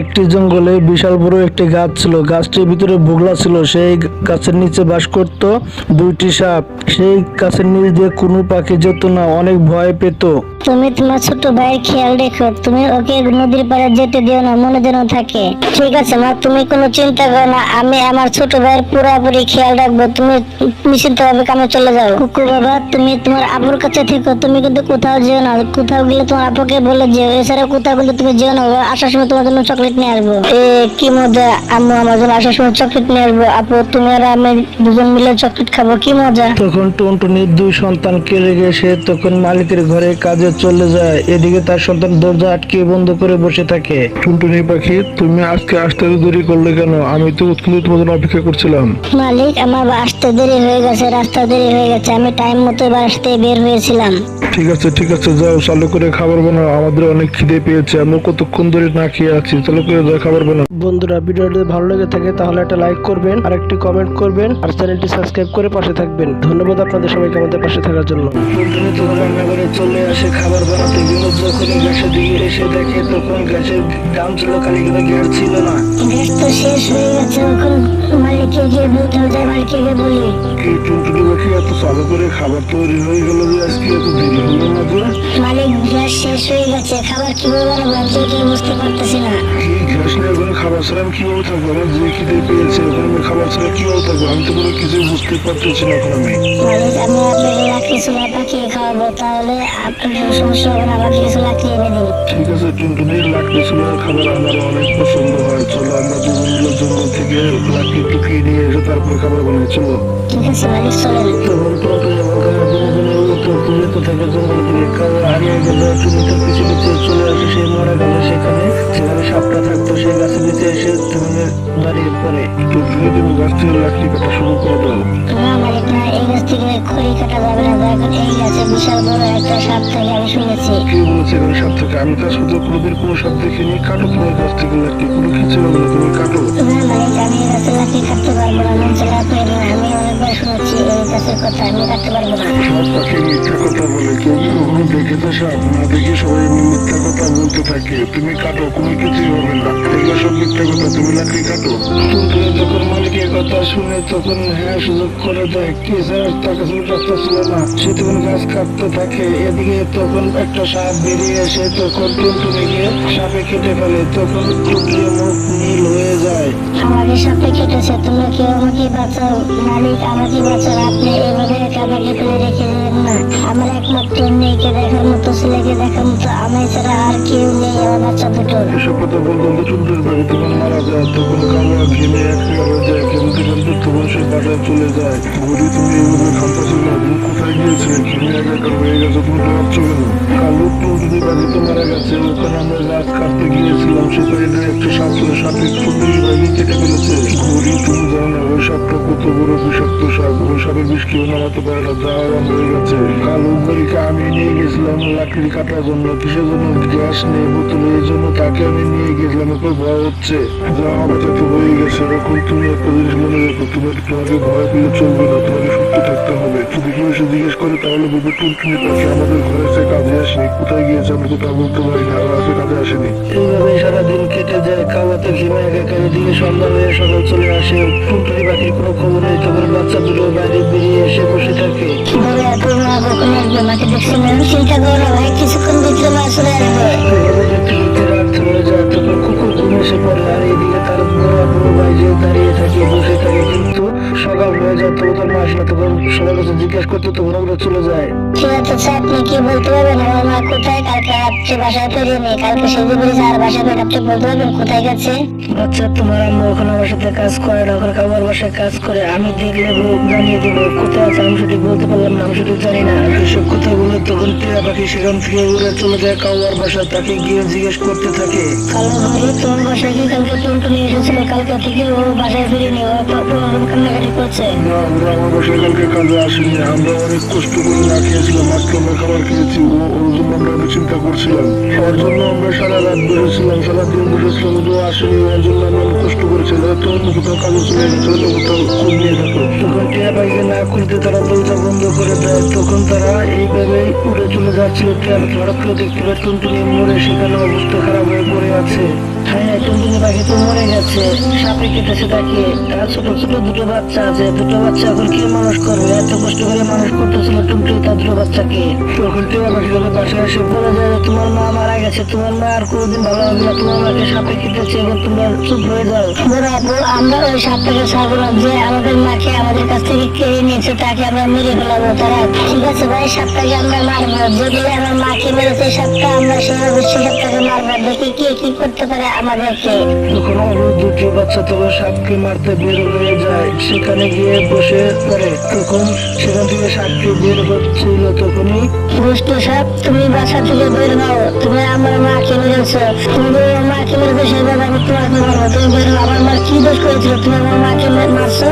একটি জঙ্গলে বিশাল বড় একটি গাছ ছিল। গাছটির ভিতরে বুগলা ছিল। সেই গাছের নিচে বাস করত দুইটি সাপ। সেই গাছের নিচ দিয়ে কোনো পাখি যেত না অনেক ভয় পেত। তুমি তোমার ছোট ভাইয়ের খেয়াল রেখো। তুমি ওকে নদীর পাড়ে যেতে দিও না মনে যেন থাকে। ঠিক আছে মা তুমি কোনো চিন্তা করো না। আমি আমার ছোট ভাইয়ের পুরোপুরি খেয়াল রাখব। তুমি নিশ্চিন্ত ভাবে কামে চলে যাও। কুকুর বাবা তুমি তোমার আবুর কাছে থেকো। তুমি কিন্তু কোথাও যেও না। কোথাও গেলে তোমার আপুকে বলে যেও। এছাড়া কোথাও গেলে তুমি যেও না। আসার সময় তোমার জন্য চকলেট নিয়ে আসব। এ কি মজা? আম্মু আমার জন্য আসার সময় চকলেট নিয়ে আসব। আপু তুমি আর আমি দুজন মিলে চকলেট খাব কি মজা? তখন টুনটুনির দুই সন্তানকে রেখে সে তখন মালিকের ঘরে কাজে চলে যায়। এদিকে তার সন্তান দরজা আটকে বন্ধ করে বসে থাকে। টুনটুনি পাখি তুমি আজকে আসতে দেরি করলে কেন? আমি তো কিন্তু তোমার জন্য অপেক্ষা করছিলাম। মালিক আমার আসতে দেরি হয়ে গেছে রাস্তা দেরি হয়ে গেছে। আমি টাইম মতো এবার আসতে বের হয়েছিলাম। ঠিক আছে ঠিক আছে যাও চালু করে খাবার বানাও। আমাদের অনেক খিদে পেয়েছে আমরা কতক্ষণ ধরে না খেয়ে আছি চালু করে যাও খাবার বানাও। বন্ধুরা ভিডিওটি যদি ভালো লেগে থাকে তাহলে একটা লাইক করবেন আর একটি কমেন্ট করবেন আর চ্যানেলটি সাবস্ক্রাইব করে পাশে থাকবেন। ধন্যবাদ আপনাদের সবাইকে আমাদের পাশে থাকার জন্য। টুনটুনি চলে আসে খাবার বানাতে। বিনোদ যখন গ্যাসের দিকে এসে দেখে তখন গ্যাসের দাম ছিল খালি কিন্তু গ্যাস ছিল না। গ্যাস তো শেষ হয়ে গেছে এখন মালিককে গিয়ে বলতে হবে মালিককে গিয়ে বলি। কি টুনটুনি পাখি এত চালু করে খাবার তৈরি হয়ে গেল যে আজকে এত দেরি মালিক গ্যাস শেষ হয়ে গেছে খাবার কীভাবে বানাবো আমি বুঝতে পারতেছি না। ওখানে খাবার ছাড়া আমি কীভাবে থাকব? আমার যে খিদে পেয়েছে ওখানে আমি খাবার ছাড়া কীভাবে থাকব? আমি তো কোনো কিছুই বুঝতে পারতেছি না এখন আমি। মালিক আমি আপনাকে লাকড়ি চুলা পাকিয়ে খাওয়াবো? তাহলে আপনার সমস্যা হবে না আমাকে কিছু লাকড়ি এনে দিন ঠিক আছে টুনটুনির লাকড়ি চুলার খাবার আমার অনেক পছন্দ হয়। চলো আমরা জঙ্গল থেকে লাকড়ি টুকিয়ে নিয়ে এসে তারপরে খাবার চলো। ঠিক আছে মালিক চলেন। তখন টুনটুনি এবং খাবার দিনে দিনে উত্তর পূর্ব থেকে জঙ্গল থেকে খাবার হারিয়ে গেল টুনি তার পিছু পিছু চলে আসে সে মারা দাঁড়িয়ে তোর টুনটুনি তুমি গাছ কথা শুরু করে দাও। এই গাছ থেকে খড়ি কাটা যাবে না দেখুন এই গাছে বিশাল বড় একটা সাপ থাকে আমি শুনেছি। কে বলেছে এখানে সাপ থেকে? আমি কোনোদিন কোনো সাপ দেখিনি কাটো তোমার গাছ থেকে লাকড়ি কোনো কিছু হবে না তুমি কাটো? না মালিক আমি এই গাছে লাকড়ি কাটতে পারব না মন চলে আপনি আমি অনেকবার শুনেছি এই গাছের কথা আমি কাটতে পারব না। সব পাখি মিথ্যা কথা বলে কেউ কখনো দেখেছে সাপ? না দেখে সবাই মিথ্যা কথা বলতে থাকে। তুমি কাটো কোনো কিছুই হবে না। এগুলো সব মিথ্যা কথা তুমি কাটো? যখন মালিকের কথা শুনে তখন হ্যাঁ সুযোগ করে দেয় কি স্যার? কাছে রাস্তা ছিল না। সে তখন গাছ কাটতে থাকে। এদিকে তখন একটা সাপ বেরিয়ে এসে তখন টুনটুনিকে সাপে কেটে ফেলে। তখন টুনটুনির মুখ নীল হয়ে যায়। আমাকে সাপে কেটেছে তুমি কেউ আমাকে বাঁচাও? মালিক আমাকে বাঁচাও। আপনি এভাবে একা ফেলে রেখে দেবেন না। আমার একমাত্র মেয়েকে দেখার মতো ছেলেকে দেখার মতো আমি ছাড়া আর কেউ নেই আমার বাচ্চা দুটোর। এসব কথা বলতে টুনটুনির বাড়ি তখন মারা যায়। তখন কালো ঘেমে এক হয়ে যায়। ঘেমতে ঘেমতে তখন সে বাজার চলে যায়। তুমি এইভাবে তো মারা গেছে ওখানে আমরা গাছ কাটতে গিয়েছিলাম সেখানে একটা সাপ ছিল সাপে বাড়ি কেটে ফেলেছে কত বড় বিষাক্ত সাপ ওই সাপের বিষ কেউ নামাতে পারে না আমি নিয়ে গেছিলাম লাকড়ি কাটার জন্য কিসের জন্য গ্যাস নেই বোতলে এই জন্য তাকে আমি নিয়ে গেছিলাম এরপর ভয় হচ্ছে যা তো হয়ে গেছে তুমি একটা জিনিস মনে রেখো চলবে না তোমাকে সুস্থ থাকতে হবে। যদি এসে জিজ্ঞেস করে তাহলে বলবে টুনটুনি পাখি আমাদের ঘরে এসে কাজে আসেনি। কোথায় গিয়েছে আমি তো তা বলতে পারি না আর আজকে কাজে আসেনি। এইভাবে সারাদিন কেটে যায় খাওয়াতে ঘিমে একাকার দিকে সন্ধ্যা হয়ে সকাল চলে আসে। টুনটুনি পাখির কোনো খবর নেই তখন বাচ্চা দুটো বাইরে বেরিয়ে এসে বসে থাকে। বলে তুমি মা কখন আসবে মাকে দেখছি না চিন্তা করো ভাই কিছুক্ষণ ভিতরে মা চলে আসবে এইভাবে দেখতে দেখতে রাত যায় তখন কুকুর ঘুম এসে পড়ে আর এদিকে তার বড় বড় দাঁড়িয়ে থাকে বসে থাকে কিন্তু সকাল হয়ে যায় তবু তার মা আসে তখন সবার কাছে জিজ্ঞেস করতে তখন ওগুলো চলে যায়। ঠিক আছে স্যার আপনি কি বলতে পারবেন? আমার মা কোথায়? কালকে রাত্রে বাসায় ফেরেনি কালকে সেদিন বলেছে আর বাসায় ফেরে আপনি বলতে পারবেন? কোথায় গেছে? আচ্ছা তোমার আম্মু ওখানে আমার সাথে কাজ করে না ওখানে খাবার বাসায় কাজ করে। আমি দেখলে জানিয়ে দেবো কোথায় আছে? আমি সেটি বলতে পারলাম না আমি সেটি জানি না। এসব কথা বলে তখন টিয়া পাখি সেখান থেকে উড়ে চলে যায় কাউয়ার বাসায় তাকে গিয়ে জিজ্ঞেস করতে থাকে। কালো তোমার বাসায় কি কালকে টুনটুনি এসেছিল কালকে থেকে ও বাসায় ফিরেনি কান্নাকাটি আমরা আমার বাসায় কালকে আসিনি আমরা অনেক কষ্ট করে না খেয়েছিলাম আমরা খাবার খেয়েছি ও ওর অনেক চিন্তা করছিলাম ওর জন্য আমরা সারা রাত বসেছিলাম সারা দিন বসেছিলাম কিন্তু ও আসেনি অনেক কষ্ট করেছি হয়তো অন্য কোথাও কাজে চলে না খুলতে তারা দরজা বন্ধ করে তখন তারা এইভাবেই উড়ে চলে যাচ্ছিল পাখি হঠাৎ দেখতে পায় টুনটুনি মরে সেখানে অবস্থা খারাপ হয়ে পড়ে আছে। হ্যাঁ টুনটুনি পাখি তো মরে গেছে, সাপে কেটেছে তাকে। তার ছোট ছোট দুটো বাচ্চা আছে, দুটো বাচ্চা এখন কে মানুষ করবে? এত কষ্ট করে মানুষ করতেছিল টুনটুনি তার দুটো বাচ্চাকে। তখন বাসায় এসে বলে যায়, তোমার মা মারা গেছে, তোমার মা আর কোনোদিন ভালো হবে না, তোমার মাকে সাপে কেটেছে এবং তোমরা চুপ হয়ে যাও। আমরা ওই সাপটাকে ছাড়বো যে আমাদের মাকে আমাদের কাছ থেকে কেড়ে নিয়েছে, তাকে আমরা মেরে ফেলাবো, তারা ঠিক আছে ভাই সাপটাকে আমরা মারবো। যদি আমার মাকে মেরেছে সাপটা আমরা সেই অবশ্যই সাপটাকে মারবো। দেখি কে কি করতে পারে আমাদেরকে। তখন আরও দুটো বাচ্চা তখন সাপকে মারতে বের হয়ে যায় সেখানে গিয়ে বসে পড়ে। তখন সেখান থেকে সাপকে বের হচ্ছিল তখনই। দুষ্ট সাপ তুমি বাসা থেকে বের হও। তুমি আমার মাকে মেরেছো। তুমি যদি আমার মাকে মেরেছো সেভাবে আমি তোমাকে মারবো। তুমি বের হও। আমার মা কি দোষ করেছিল? তুমি আমার মাকে মারছো?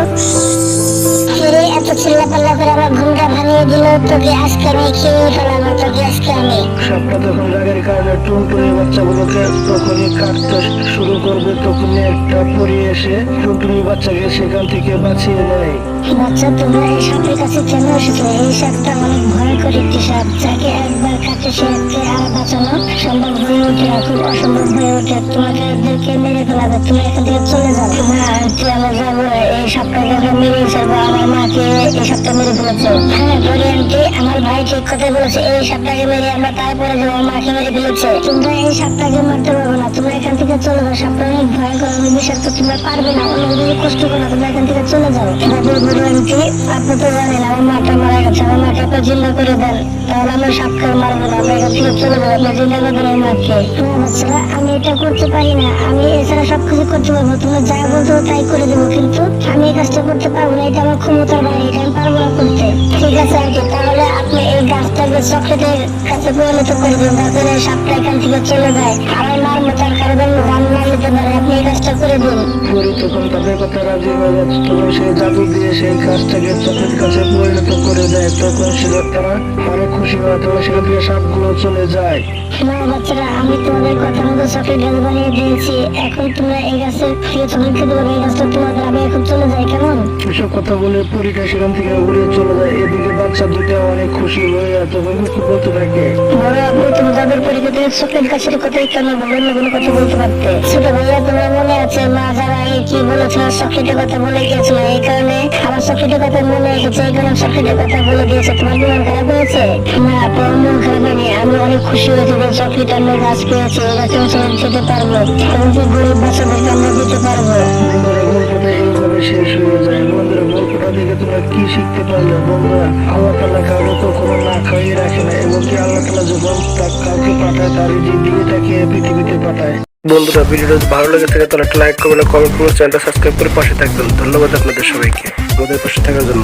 এত চিল্লা পাল্লা করে আমার ঘুমটা ভাঙিয়ে দিল। তোকে আজকে আমি খেয়ে ফেলাম তোকে আজকে আমি। সাপটা তখন রাগের কারণে টুনটুনি বাচ্চাগুলোকে তখনই কাটতে শুরু করবে তখনই একটা পরি এসে টুনটুনি বাচ্চাকে সেখান থেকে বাঁচিয়ে নেয়। বাচ্চা তোমরা এই সাপের কাছে কেন এসেছ? এই সাপটা অনেক ভয়ঙ্কর একটি সাপ যাকে একবার কাটে সেকে আর বাঁচানো সম্ভব হয়ে ওঠে না খুব অসম্ভব হয়ে ওঠে। তোমাকে মেরে ফেলাবে তুমি এখান থেকে চলে যাও। আন্টি আমরা যাব এই সাপটাকে মেরে মাকে সাপটা মেরে ফেলেছে। হ্যাঁ বলি আন্টি আমার ভাই ঠিক কথা বলেছে এই সাপটাকে মেরে আমরা তারপরে যাব মাকে মেরে ফেলেছে। তোমরা এই সাপটাকে মারতে পারব না তোমরা এখান থেকে চলে যাও সাপটা অনেক ভয়ঙ্কর অনেক বিষাক্ত তোমরা পারবে না অন্য কষ্ট করো তোমরা এখান থেকে চলে যাও। দাদু বড় আন্টি আপনি তো জানেন আমার মাটা মারা গেছে আমার মাকে আপনি জিন্দা করে দেন তাহলে আমরা সাপকে মারবো না আমরা এখান থেকে চলে যাব আপনি জিন্দা করে দেন মাকে। আমি এটা করতে পারি না আমি এছাড়া সবকিছু করতে পারব তোমরা যা বলছো তাই করে দেবো কিন্তু আমি এই কাজটা করতে পারব না এটা আমার ক্ষমতার বাইরে আমি পারব না করতে ঠিক আছে আন্টি তাহলে আপনি এই গাছটাকে চক্রেটের কাছে পরিণত করে দিন যাতে সাপটা এখান থেকে চলে যায়। আমার মার মতো কারও গান না নিতে পারে আপনি এই কাজটা করে দিন। পরি তখন তাদের কথা রাজি হয়ে যাচ্ছে তখন সেই জাদু দিয়ে সেই গাছটাকে চোখের কাছে পরিণত করে দেয়। তখন সে তারা অনেক খুশি হয় তখন সেখান থেকে সাপগুলো চলে যায়। না বাচ্চারা আমি তোমাদের কথা মতো চকলেট গাছ বানিয়ে দিয়েছি। এখন তোমরা এই গাছের প্রিয় চকলেট খেতে পারবে এই গাছটা তোমাদের আমি এখন চলে যাই কেমন? এসব কথা বলে পরীটা সেখান থেকে উড়ে চলে যায়। এদিকে বাচ্চা দুটো অনেক খুশি হয়ে যায় তখন বলতে থাকে। বড় আপু তুমি যাদের পরিচিত চকলেট গাছের কথাই কেন বললেন না কোনো কথা বলতে পারতে। ছোট ভাইয়া তোমার মনে আছে? মা যারা কি বলেছিল চকলেটের কথা বলে গিয়েছিল এই কারণে আমার কথা মনে রেখেছে এই কারণে বলে দিয়েছে। তোমার না আপু খারাপ হয়নি। আমি অনেক খুশি হয়েছি যে চকলেট আমরা গাছ পেয়েছি, এই পারব গরিব বাচ্চাদেরকে আমরা দিতে পারব। কি শিখতে পারলে বন্ধুরা আল্লাহ তালা কাউকে কখনো না খাইয়ে রাখে না এবং আল্লাহ তালা যখন কাউকে পাঠায়, তার দিকে তাকে পৃথিবীতে পাঠায়। বন্ধুরা, ভিডিওটা ভালো লেগে থাকে, তাহলে একটা লাইক করবেন কমেন্ট করবেন, চ্যানেলটা সাবস্ক্রাইব করে পাশে থাকবেন। ধন্যবাদ আপনাদের সবাইকে। আমাদের পাশে থাকার জন্য।